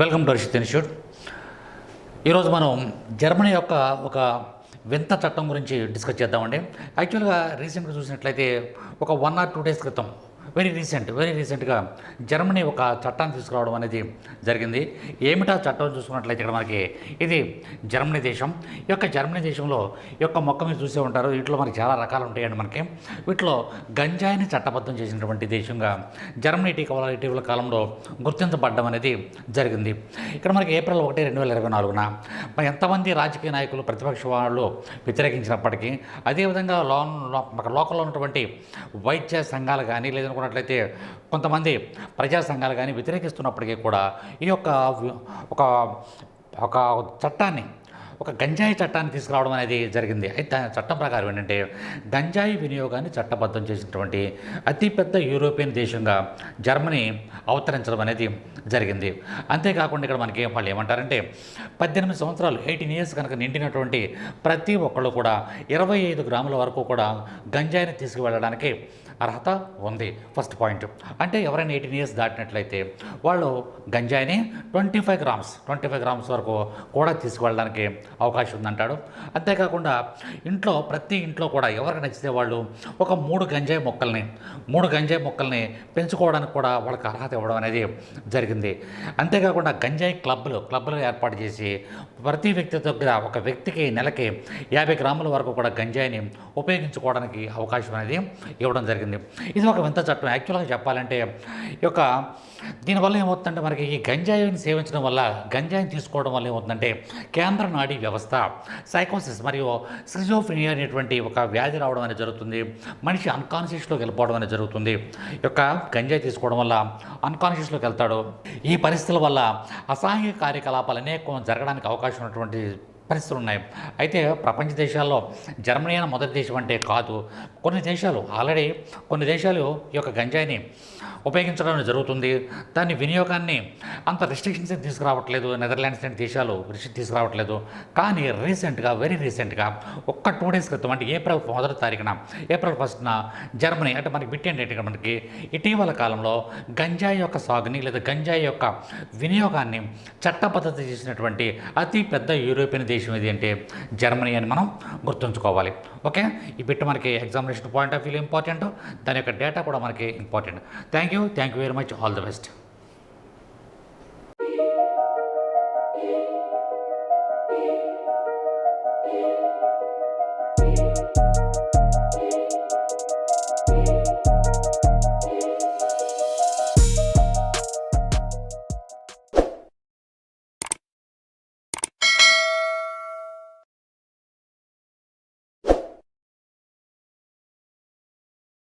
Welcome to Harshit institute. ఈరోజు మనం Germany యొక్క ఒక వింత చట్టం గురించి డిస్కస్ చేద్దామండి. యాక్చువల్గా రీసెంట్గా చూసినట్లయితే ఒక వన్ ఆర్ టూ డేస్ క్రితం వెరీ రీసెంట్ వెరీ రీసెంట్గా జర్మనీ ఒక చట్టాన్ని తీసుకురావడం అనేది జరిగింది. ఏమిటా చట్టం చూసుకున్నట్లయితే ఇక్కడ మనకి ఇది జర్మనీ దేశం. ఈ యొక్క జర్మనీ దేశంలో ఈ యొక్క మొక్క మీరు చూసే ఉంటారు. వీటిలో మనకి చాలా రకాలు ఉంటాయండి మనకి. వీటిలో గంజాయిని చట్టబద్ధం చేసినటువంటి దేశంగా జర్మనీ టీకా ఇటీవల కాలంలో గుర్తించబడడం అనేది జరిగింది. ఇక్కడ మనకి ఏప్రిల్ ఒకటి రెండు వేల ఇరవై నాలుగున ఎంతమంది రాజకీయ నాయకులు ప్రతిపక్ష వాళ్ళు వ్యతిరేకించినప్పటికీ అదేవిధంగా లోన్ లోకల్లో ఉన్నటువంటి వైద్య సంఘాలు కానీ లేదనుకున్నట్లయితే కొంతమంది ప్రజా సంఘాలు కానీ వ్యతిరేకిస్తున్నప్పటికీ కూడా ఈ యొక్క ఒక ఒక చట్టాన్ని ఒక గంజాయి చట్టాన్ని తీసుకురావడం అనేది జరిగింది. అయితే చట్టం ప్రకారం ఏంటంటే గంజాయి వినియోగాన్ని చట్టబద్ధం చేసినటువంటి అతిపెద్ద యూరోపియన్ దేశంగా జర్మనీ అవతరించడం అనేది జరిగింది. అంతేకాకుండా ఇక్కడ మనకి వాళ్ళు ఏమంటారంటే పద్దెనిమిది సంవత్సరాలు ఎయిటీన్ ఇయర్స్ కనుక నిండినటువంటి ప్రతి ఒక్కళ్ళు కూడా ఇరవై ఐదు గ్రాముల వరకు కూడా గంజాయిని తీసుకువెళ్ళడానికి అర్హత ఉంది. ఫస్ట్ పాయింట్ అంటే ఎవరైనా ఎయిటీన్ ఇయర్స్ దాటినట్లయితే వాళ్ళు గంజాయిని twenty five grams twenty five grams వరకు కూడా తీసుకువెళ్ళడానికి అవకాశం ఉందంటాడు. అంతేకాకుండా ఇంట్లో ప్రతి ఇంట్లో కూడా ఎవరికి నచ్చితే వాళ్ళు ఒక మూడు గంజాయి మొక్కల్ని మూడు గంజాయి మొక్కల్ని పెంచుకోవడానికి కూడా వాళ్ళకి అర్హత ఇవ్వడం అనేది జరిగింది. అంతేకాకుండా గంజాయి క్లబ్లు క్లబ్లు ఏర్పాటు చేసి ప్రతి వ్యక్తి దగ్గర ఒక వ్యక్తికి నెలకి యాభై గ్రాముల వరకు కూడా గంజాయిని ఉపయోగించుకోవడానికి అవకాశం అనేది ఇవ్వడం జరిగింది. ఇది ఒక వింత చట్టం. యాక్చువల్గా చెప్పాలంటే ఈ యొక్క దీనివల్ల ఏమవుతుందంటే మనకి ఈ గంజాయిని సేవించడం వల్ల గంజాయిని తీసుకోవడం వల్ల ఏమవుతుందంటే కేంద్ర నాడీ వ్యవస్థ సైకోసిస్ మరియు స్క్రిజోఫ్రినియా అనేటువంటి ఒక వ్యాధి రావడం అనేది జరుగుతుంది. మనిషి అన్కాన్షియస్లోకి వెళ్ళిపోవడం అనేది జరుగుతుంది. ఈ యొక్క గంజాయి తీసుకోవడం వల్ల అన్కాన్షియస్లోకి వెళ్తాడు. ఈ పరిస్థితుల వల్ల అసాంఘిక కార్యకలాపాలు అనేకం జరగడానికి అవకాశం ఉన్నటువంటి పరిస్థితులు ఉన్నాయి. అయితే ప్రపంచ దేశాల్లో జర్మనీ అయిన మొదటి దేశం అంటే కాదు. కొన్ని దేశాలు ఆల్రెడీ కొన్ని దేశాలు ఈ యొక్క గంజాయిని ఉపయోగించడం జరుగుతుంది. దాని వినియోగాన్ని అంత రిస్ట్రిక్షన్స్ తీసుకురావట్లేదు. నెదర్లాండ్స్ లాంటి దేశాలు రిస్ట్రిక్ట్ తీసుకురావట్లేదు. కానీ రీసెంట్గా వెరీ రీసెంట్గా ఒక్క టూ డేస్ క్రితం అంటే ఏప్రిల్ మొదటి తారీఖున ఏప్రిల్ ఫస్ట్న జర్మనీ అంటే మనకి బిట్ ఏంటంటే మనకి ఇటీవల కాలంలో గంజాయి యొక్క సాగుని లేదా గంజాయి యొక్క వినియోగాన్ని చట్టబద్ధత చేసినటువంటి అతి పెద్ద యూరోపియన్ దేశం ఇది అంటే జర్మనీ అని మనం గుర్తుంచుకోవాలి. ఓకే? ఈ బిట్ మనకి examination point of view important దాని యొక్క డేటా కూడా మనకి important thank you thank you very much all the best